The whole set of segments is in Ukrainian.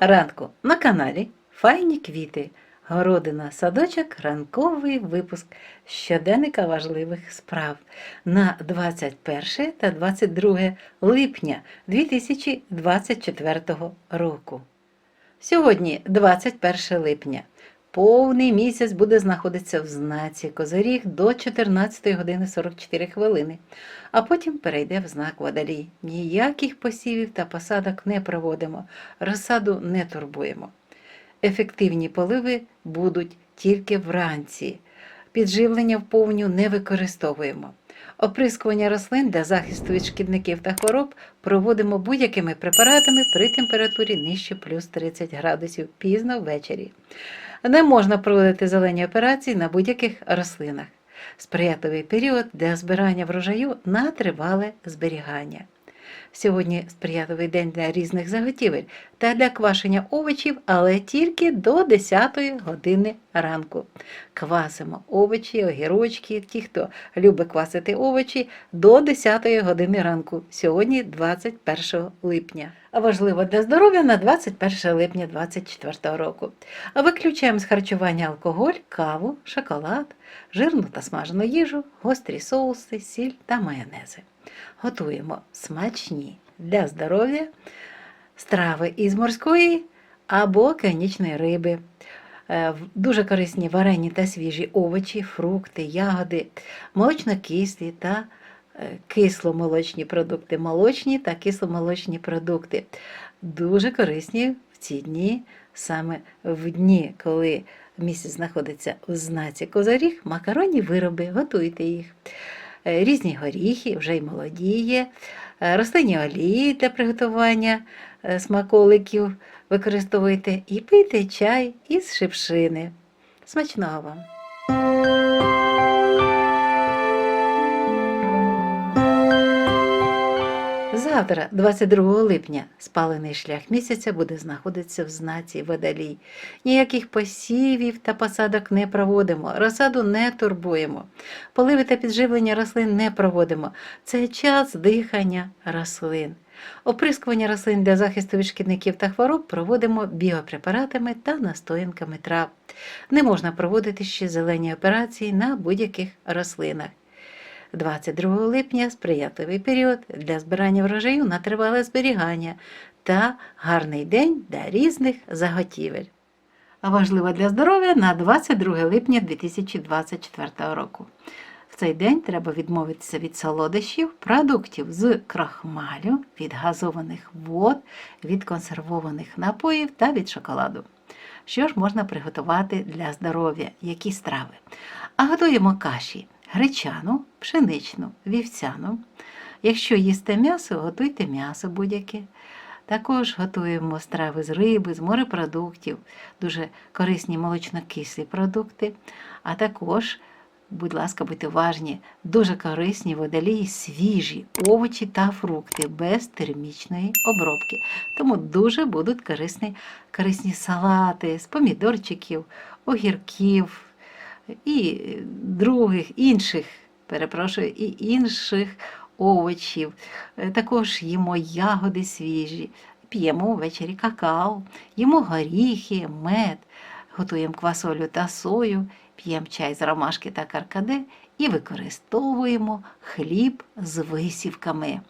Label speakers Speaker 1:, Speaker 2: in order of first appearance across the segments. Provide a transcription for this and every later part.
Speaker 1: ранку на каналі Файні квіти. Городина садочок, ранковий випуск щоденника важливих справ на 21 та 22 липня 2024 року. Сьогодні 21 липня. Повний місяць буде знаходитися в знаці Козиріг до 14 години 44 хвилини, а потім перейде в знак Водолій. Ніяких посівів та посадок не проводимо, розсаду не турбуємо. Ефективні поливи будуть тільки вранці. Підживлення в повню не використовуємо. Оприскування рослин для захисту від шкідників та хвороб проводимо будь-якими препаратами при температурі нижче плюс 30 градусів пізно ввечері. Не можна проводити зелені операції на будь-яких рослинах. Сприятливий період для збирання врожаю на тривале зберігання. Сьогодні сприятливий день для різних заготівель та для квашення овочів, але тільки до 10 години ранку. Квасимо овочі, огірочки, ті, хто любить квасити овочі, до 10 години ранку, сьогодні 21 липня. Важливо для здоров'я на 21 липня 2024 року. Виключаємо з харчування алкоголь, каву, шоколад, жирну та смажену їжу, гострі соуси, сіль та майонези. Готуємо смачні для здоров'я страви із морської або океанічної риби. Е, Дуже корисні варені та свіжі овочі, фрукти, ягоди, молочно-кислі та е, кисломолочні продукти, молочні та кисломолочні продукти. Дуже корисні в ці дні, саме в дні, коли місяць знаходиться у знаці козоріг, макаронні вироби, готуйте їх. Е, Різні горіхи, вже й молоді є, е, рослинні олії для приготування е, смаколиків використовуйте і пийте чай із шипшини. Смачного вам! Завтра, 22 липня, спалений шлях місяця буде знаходитися в знаці водолій. Ніяких посівів та посадок не проводимо, розсаду не турбуємо, поливи та підживлення рослин не проводимо. Це час дихання рослин. Оприскування рослин для захисту від шкідників та хвороб проводимо біопрепаратами та настоянками трав. Не можна проводити ще зелені операції на будь-яких рослинах. 22 липня сприятливий період для збирання врожаю на тривале зберігання та гарний день для різних заготівель. А важливо для здоров'я на 22 липня 2024 року. В цей день треба відмовитися від солодощів, продуктів з крахмалю, від газованих вод, від консервованих напоїв та від шоколаду. Що ж можна приготувати для здоров'я? Які страви? А готуємо каші гречану, пшеничну, вівсяну. Якщо їсте м'ясо, готуйте м'ясо будь-яке. Також готуємо страви з риби, з морепродуктів, дуже корисні молочно-кислі продукти, а також, будь ласка, будьте уважні, дуже корисні водолії свіжі овочі та фрукти без термічної обробки. Тому дуже будуть корисні, корисні салати з помідорчиків, огірків і других інших, перепрошую, і інших овочів. Е, Також їмо ягоди свіжі, п'ємо ввечері какао, їмо горіхи, мед, готуємо квасолю та сою, п'ємо чай з ромашки та каркаде і використовуємо хліб з висівками.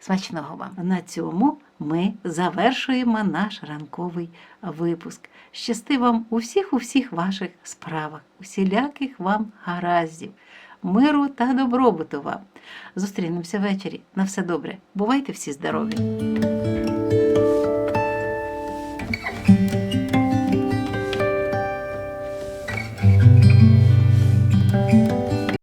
Speaker 1: Смачного вам! На цьому ми завершуємо наш ранковий випуск. Щасти вам у всіх у всіх ваших справах, усіляких вам гараздів, миру та добробуту вам. Зустрінемося ввечері. На все добре. Бувайте всі здорові!